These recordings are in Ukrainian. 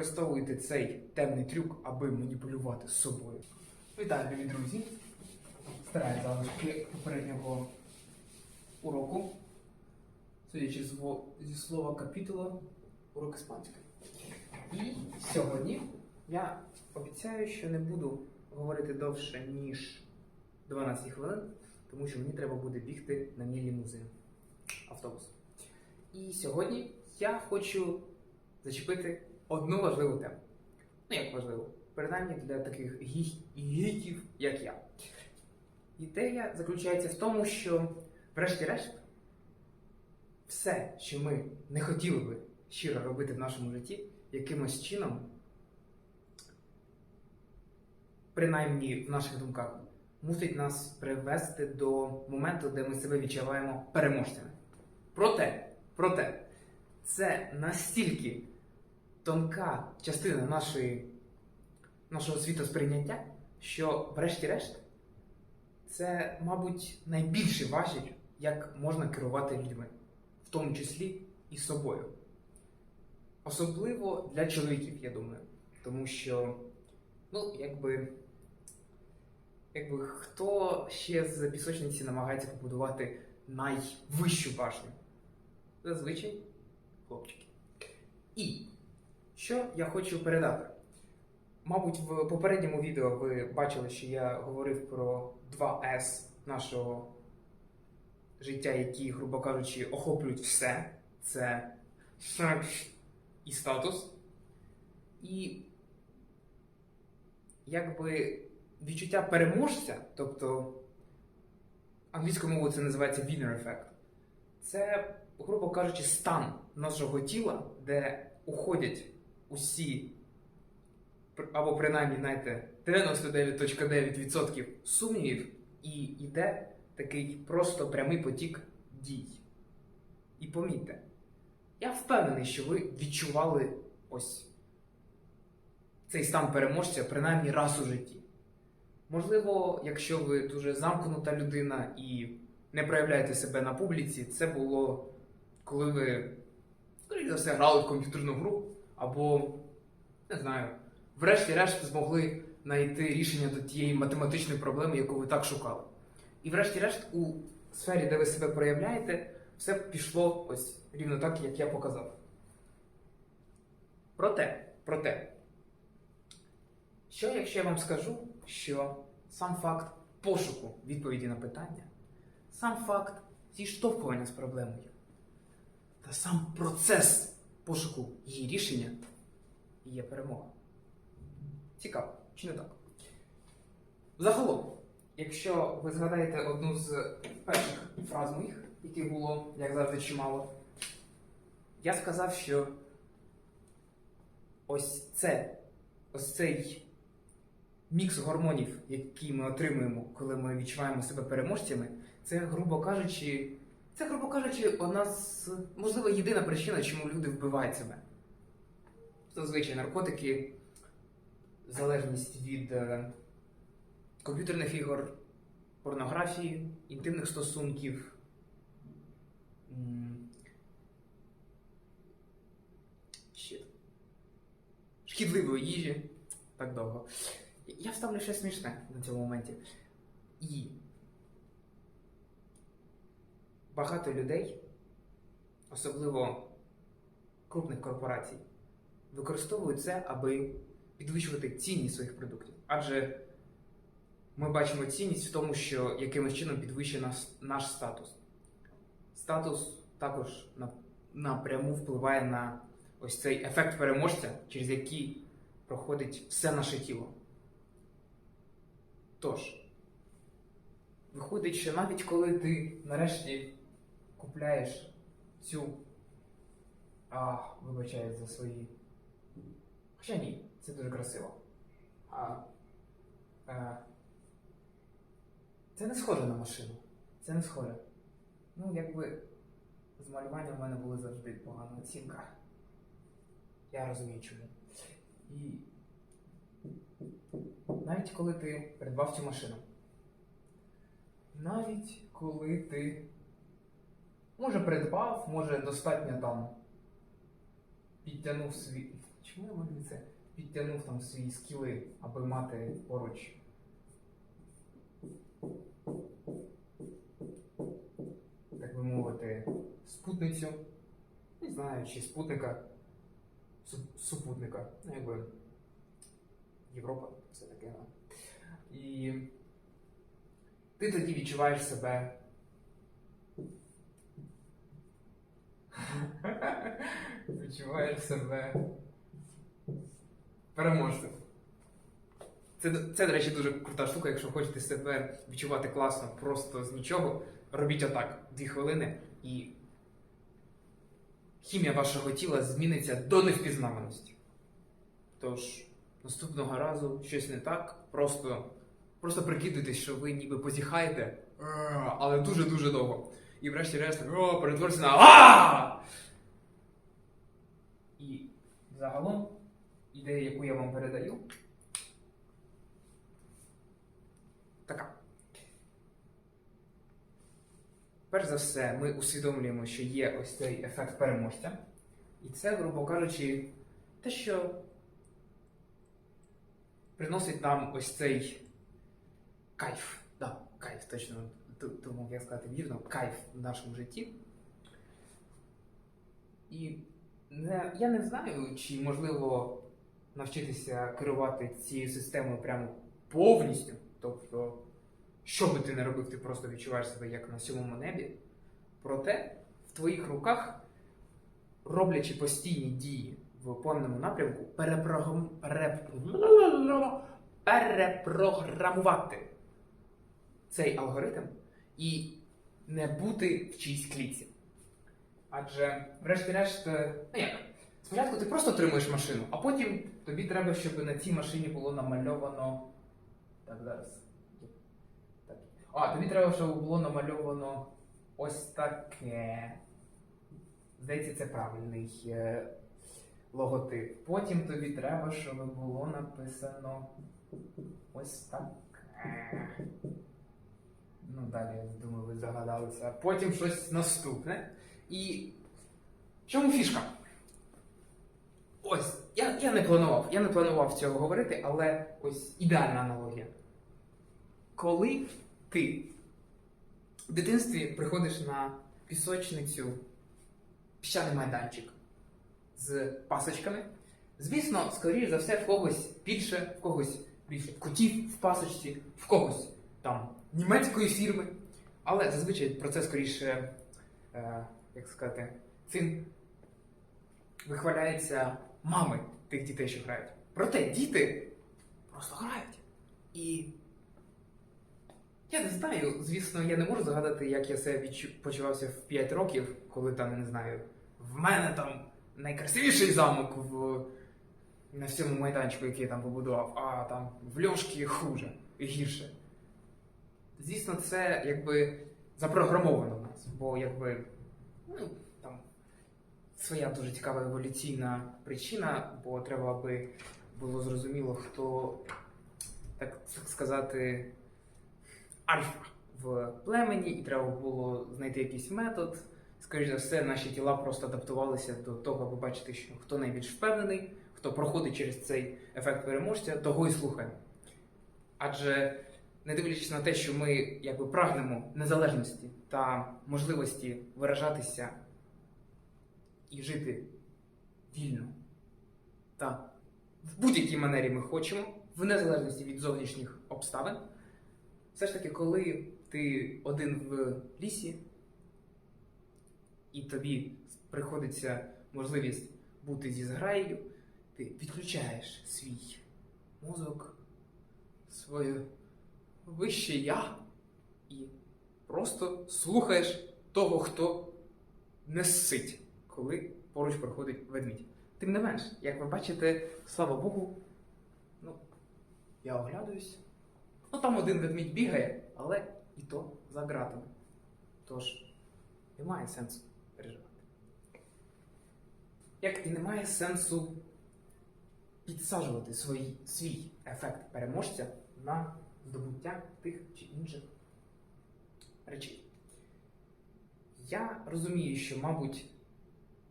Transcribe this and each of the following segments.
використовуєте цей темний трюк, аби маніпулювати з собою. Вітаю, любі друзі! Стараю залишки попереднього уроку. Судячи зі слова капітула, урок іспанської. І сьогодні я обіцяю, що не буду говорити довше, ніж 12 хвилин, тому що мені треба буде бігти на мій лімузин автобус. І сьогодні я хочу зачепити одну важливу тему. Ну, як важливу, принаймні для таких гі- гіків, як я. Ідея заключається в тому, що, врешті-решт, все, що ми не хотіли би щиро робити в нашому житті, якимось чином, принаймні в наших думках, мусить нас привести до моменту, де ми себе відчуваємо переможцями. Проте, проте, це настільки тонка частина нашої, нашого світосприйняття, що, врешті-решт, це, мабуть, найбільше важить, як можна керувати людьми, в тому числі і собою. Особливо для чоловіків, я думаю. Тому що, ну, якби, якби хто ще з пісочниці намагається побудувати найвищу башню? Зазвичай хлопчики. І що я хочу передати? Мабуть, в попередньому відео ви бачили, що я говорив про 2С нашого життя, які, грубо кажучи, охоплюють все. Це секс і статус. І якби відчуття переможця, тобто англійською мовою це називається winner effect, це, грубо кажучи, стан нашого тіла, де уходять усі, або принаймні, знаєте, 99.9% сумнівів, і йде такий просто прямий потік дій. І помітьте, я впевнений, що ви відчували ось цей стан переможця принаймні раз у житті. Можливо, якщо ви дуже замкнута людина і не проявляєте себе на публіці, це було коли ви, скоріше за все, грали в комп'ютерну гру, або, не знаю, врешті-решт змогли знайти рішення до тієї математичної проблеми, яку ви так шукали. І врешті-решт, у сфері, де ви себе проявляєте, все пішло ось рівно так, як я показав. Проте, проте, що якщо я вам скажу, що сам факт пошуку відповіді на питання, сам факт зіштовхування з проблемою та сам процес пошуку її рішення є перемога. Цікаво, чи не так? Загалом, якщо ви згадаєте одну з перших фраз моїх, яких було, як завжди, чимало, я сказав, що ось це, ось цей мікс гормонів, який ми отримуємо, коли ми відчуваємо себе переможцями, це, грубо кажучи, це, грубо кажучи, одна з, можливо, єдина причина, чому люди вбивають себе. Зазвичай наркотики, залежність від е, комп'ютерних ігор, порнографії, інтимних стосунків. м, Шкідливої їжі. Так довго. Я вставлю щось смішне на цьому моменті. І багато людей, особливо крупних корпорацій, використовують це, аби підвищувати цінність своїх продуктів. Адже ми бачимо цінність в тому, що якимось чином підвищує наш, наш статус. Статус також напряму впливає на ось цей ефект переможця, через який проходить все наше тіло. Тож, виходить, що навіть коли ти нарешті купляєш цю. А, вибачаю за свої. Хоча ні, це дуже красиво. А, е, це не схоже на машину. Це не схоже. Ну, якби з малюванням в мене була завжди погана оцінка. Я розумію чому. І навіть коли ти придбав цю машину, навіть коли ти може придбав, може достатньо там підтягнув свій чому я малюю це? Підтягнув там свої скіли, аби мати поруч. Так би мовити, спутницю. Не знаю, чи спутника, супутника. Ну, якби Європа, все таке. ну. І ти тоді відчуваєш себе. Відчуваєш себе переможцем. Це, це, до речі, дуже крута штука, якщо хочете себе відчувати класно просто з нічого, робіть отак дві хвилини і хімія вашого тіла зміниться до невпізнаваності. Тож, наступного разу щось не так, просто, просто прикидуйтесь, що ви ніби позіхаєте, але дуже-дуже довго. І врешті-решт «О, перетвориться на «А!» І загалом ідея, яку я вам передаю, така. Перш за все, ми усвідомлюємо, що є ось цей ефект переможця. І це, грубо кажучи, те, що приносить нам ось цей кайф. Да, кайф, точно. Тому як сказати вірно, кайф в нашому житті. І не, я не знаю, чи можливо навчитися керувати цією системою прямо повністю. Тобто, що би ти не робив, ти просто відчуваєш себе як на сьомому небі. Проте в твоїх руках, роблячи постійні дії в певному напрямку, перепрограм... переп- перепрограмувати цей алгоритм і не бути в чиїсь кліці. Адже, врешті-решт, е, ну як? Спочатку ти просто тримуєш машину, а потім тобі треба, щоб на цій машині було намальовано. Так, зараз. Так. А, тобі треба, щоб було намальовано ось таке. Здається, це правильний е, логотип. Потім тобі треба, щоб було написано ось таке. Ну, далі, думаю, ви загадалися. Потім щось наступне. І в чому фішка? Ось, я, я не планував, я не планував цього говорити, але ось ідеальна аналогія. Коли ти в дитинстві приходиш на пісочницю, піщаний майданчик з пасочками, звісно, скоріш за все, в когось більше, в когось більше котів в пасочці, в когось там німецької фірми. Але зазвичай про це скоріше, е, як сказати, цим вихваляються мами тих дітей, що грають. Проте діти просто грають. І я не знаю, звісно, я не можу згадати, як я себе відчу... почувався в 5 років, коли там, не знаю, в мене там найкрасивіший замок в... на всьому майданчику, який я там побудував, а там в Льошки хуже і гірше. Звісно, це якби запрограмовано в нас, бо якби ну, там своя дуже цікава еволюційна причина, бо треба, аби було зрозуміло, хто, так сказати, альфа в племені, і треба було знайти якийсь метод. Скоріше за все, наші тіла просто адаптувалися до того, аби бачити, що хто найбільш впевнений, хто проходить через цей ефект переможця, того і слухаємо. Адже не дивлячись на те, що ми якби прагнемо незалежності та можливості виражатися і жити вільно та в будь-якій манері ми хочемо, в незалежності від зовнішніх обставин, все ж таки, коли ти один в лісі, і тобі приходиться можливість бути зі зграєю, ти відключаєш свій мозок, своє вище я і просто слухаєш того, хто не сить, коли поруч проходить ведмідь. Тим не менш, як ви бачите, слава Богу, ну, я оглядаюсь. Ну там один ведмідь бігає, але і то за ґратами. Тож, немає сенсу переживати. Як і немає сенсу підсаджувати свій, свій ефект переможця на здобуття тих чи інших речей. Я розумію, що, мабуть,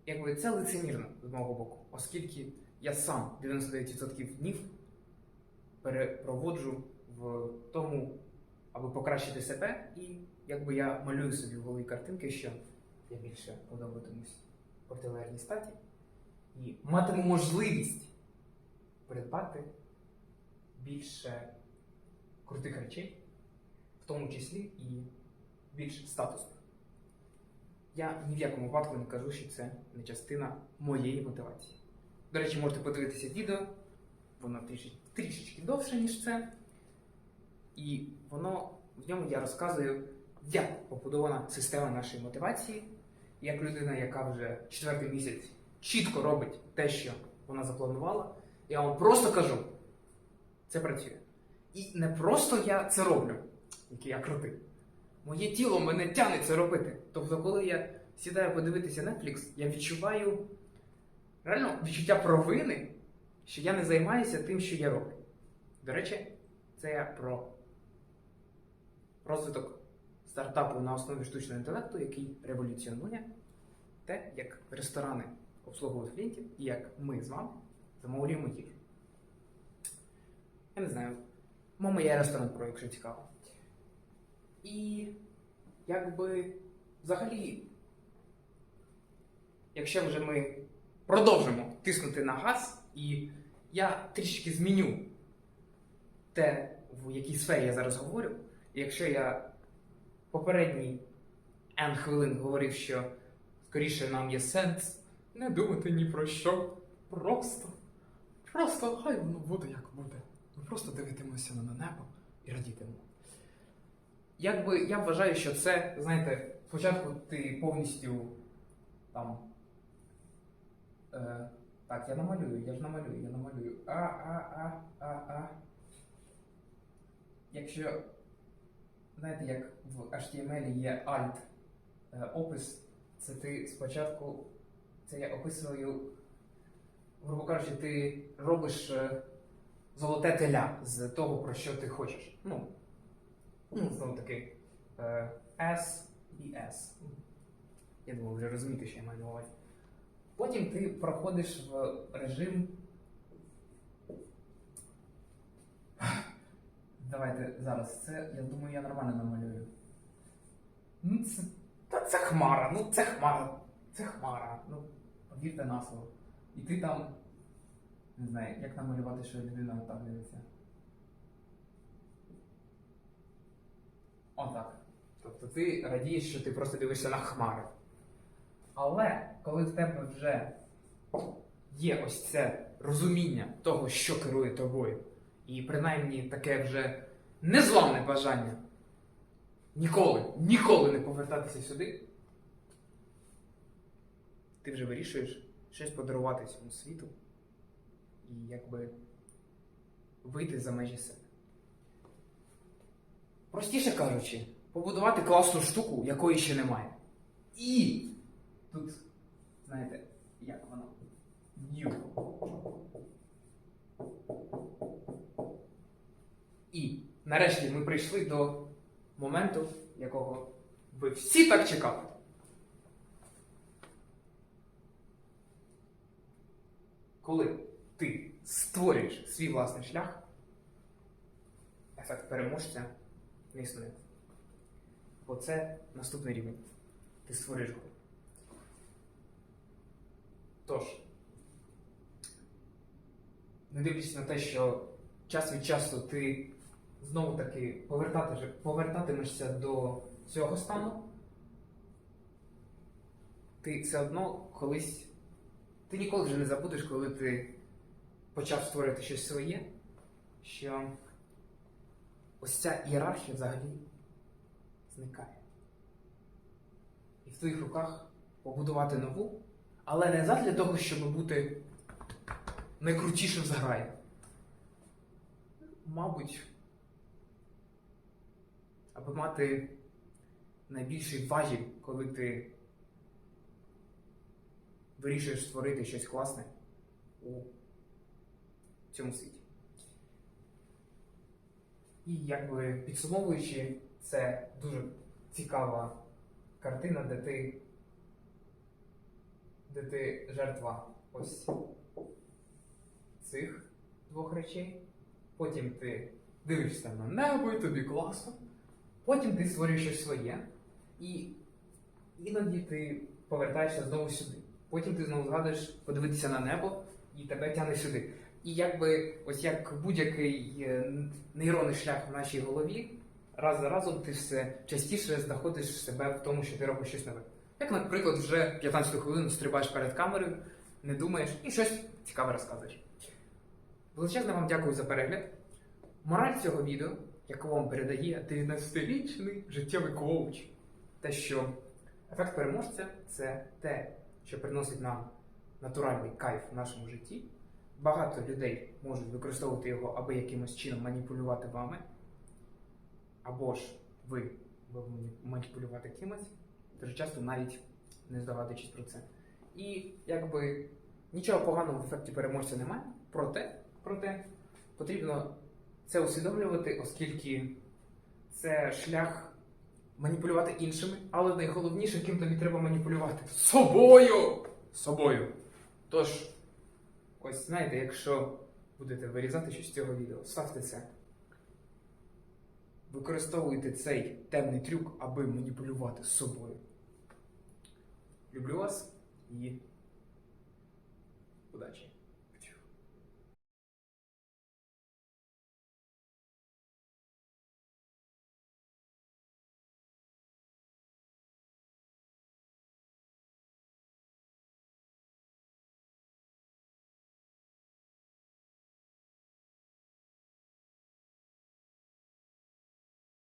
якби це лицемірно з мого боку, оскільки я сам 99% днів перепроводжу в тому, аби покращити себе, і якби я малюю собі в голові картинки, що я більше подобатимусь протилежній статі, і матиму можливість придбати більше крутих речей, в тому числі і більш статусних. Я ні в якому випадку не кажу, що це не частина моєї мотивації. До речі, можете подивитися відео, воно трішечки, трішечки довше, ніж це. І воно в ньому я розказую, як побудована система нашої мотивації, як людина, яка вже четвертий місяць чітко робить те, що вона запланувала. Я вам просто кажу, це працює. І не просто я це роблю, який я крутий. Моє тіло мене тягне це робити. Тобто, коли я сідаю подивитися Netflix, я відчуваю реально відчуття провини, що я не займаюся тим, що я роблю. До речі, це я про розвиток стартапу на основі штучного інтелекту, який революціонує те, як ресторани обслуговують клієнтів і як ми з вами замовлюємо їжу. Я не знаю. Мама є ресторан про, якщо цікаво. І якби взагалі, якщо вже ми продовжимо тиснути на газ, і я трішки зміню те, в якій сфері я зараз говорю, якщо я попередній N хвилин говорив, що скоріше нам є сенс не думати ні про що, просто, просто хай воно буде як буде. Просто дивитимося на небо і радітимемо. Якби я вважаю, що це, знаєте, спочатку ти повністю там. Е, так, я намалюю, я ж намалюю, я намалюю. А, а, а, а, а. Якщо, знаєте, як в HTML є alt е, опис, це ти спочатку, це я описую, грубо кажучи, ти робиш е, золоте теля з того, про що ти хочеш. Ну, ну знову таки, е, S і S. Я думаю, вже розумієте, що я маю на увазі. Потім ти проходиш в режим. Давайте зараз це, я думаю, я нормально намалюю. Ну, це, та це хмара, ну це хмара, це хмара. Ну, повірте на слово. І ти там. Не знаю, як намалювати, що людина так дивиться. Отак. Тобто ти радієш, що ти просто дивишся на хмари. Але коли в тебе вже є ось це розуміння того, що керує тобою, і принаймні таке вже незламне бажання ніколи, ніколи не повертатися сюди, ти вже вирішуєш щось подарувати цьому світу і якби вийти за межі себе. Простіше кажучи, побудувати класну штуку, якої ще немає. І тут, знаєте, як воно? New. І нарешті ми прийшли до моменту, якого ви всі так чекали. Коли ти створюєш свій власний шлях, ефект переможця не існує. Бо це наступний рівень. Ти створюєш гру. Тож, не дивлячись на те, що час від часу ти знову таки повертати- повертатимешся до цього стану, ти все одно колись. Ти ніколи вже не забудеш, коли ти почав створювати щось своє, що ось ця ієрархія взагалі зникає. І в твоїх руках побудувати нову, але не задля того, щоб бути найкрутішим з граї. Мабуть, аби мати найбільший важіль, коли ти вирішуєш створити щось класне у цьому світі. І якби підсумовуючи, це дуже цікава картина, де ти, де ти жертва ось цих двох речей. Потім ти дивишся на небо і тобі класно. Потім ти створюєш щось своє. І іноді ти повертаєшся знову сюди. Потім ти знову згадуєш подивитися на небо і тебе тягне сюди. І якби ось як будь-який е, нейронний шлях в нашій голові, раз за разом ти все частіше знаходиш себе в тому, що ти робиш щось нове. Як, наприклад, вже 15 хвилину стрибаєш перед камерою, не думаєш і щось цікаве розказуєш. Величезно вам дякую за перегляд. Мораль цього відео, яку вам передає 19-річний життєвий коуч, те, що ефект переможця це те, що приносить нам натуральний кайф в нашому житті. Багато людей можуть використовувати його, аби якимось чином маніпулювати вами. Або ж ви маніпулювати кимось, дуже часто навіть не здогадуючись про це. І якби нічого поганого в ефекті переможця немає, проте, проте потрібно це усвідомлювати, оскільки це шлях маніпулювати іншими, але найголовніше, ким тобі треба маніпулювати собою! Собою. Тож, ось знаєте, якщо будете вирізати щось з цього відео, ставте це. Використовуйте цей темний трюк, аби маніпулювати собою. Люблю вас і удачі!